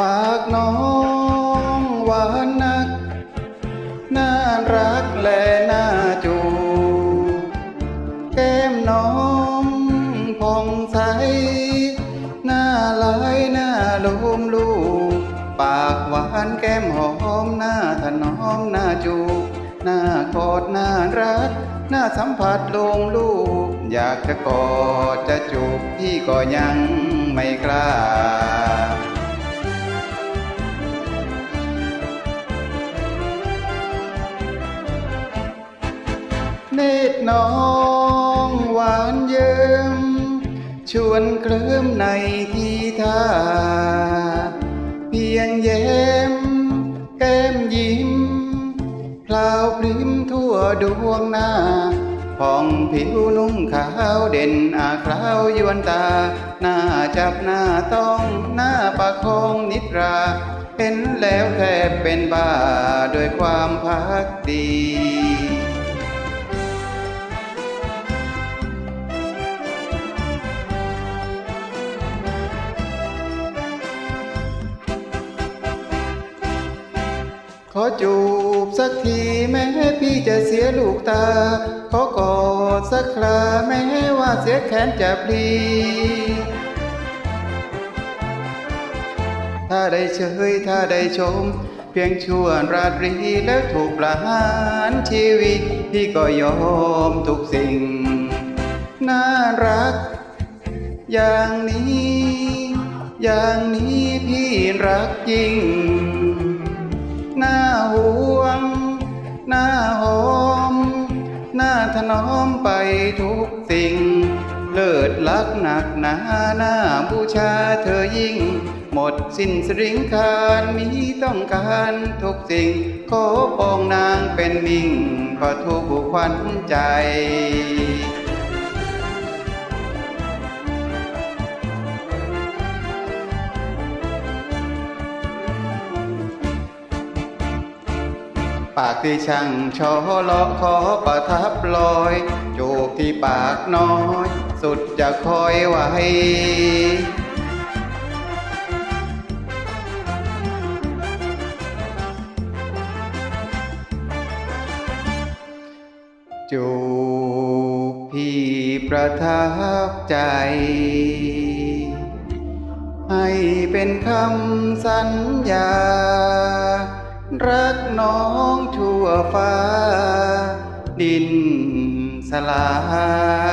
ปากน้องหวานนัก น่ารักและน่าจูแก้มน้องผ่องใสหน้าลายหน้าลูมลูกปากหวานแก้มหอมหน้าถนอมหน้าจูหน้ากอดน่ารักหน้าสัมผัสลงลูก อยากจะกอดจะจูบพี่ก็ยังไม่กล้า เนตรน้องหวานเยิ้มชวนเคลิ้มในทีท่า เพียงแย้ม แก้มยิ้มพลาวพริมทั่วดวงหน้าผ่องผิวนุ่มขาวเด่นอาคราวยวนตา หน้าจับหน้าต้องหน้าประคองนิตรา เห็นแล้วแทบเป็นบ้าด้วยความพักดี อจูบสักทีแม้พี่จะเสียลูกตา ขอกอดสักคราแม้ว่าเสียแขนจะพลีถ้าได้เชยถ้าได้ชม เพียงชั่วราตรีแล้วถูกประหารชีวิต พี่ก็ยอมทุกสิ่ง น่ารัก อย่างนี้ อย่างนี้พี่รักจริง น้าถนอมไปทุกสิ่ง เลิศลักหนักหนาหน้าบูชาเธอยิ่ง หมดสิ้นสริงคารมีต้องการทุกสิ่ง ขอปองนางเป็นมิ่งประทุกขวัญใจ ปากที่ช่างชอเลาะขอประทับลอยจูบที่ปากน้อย สุดจะคอยไว้จูบพี่ประทับใจ ให้เป็นคำสัญญา รักน้อง ฟ้า ดินสลาย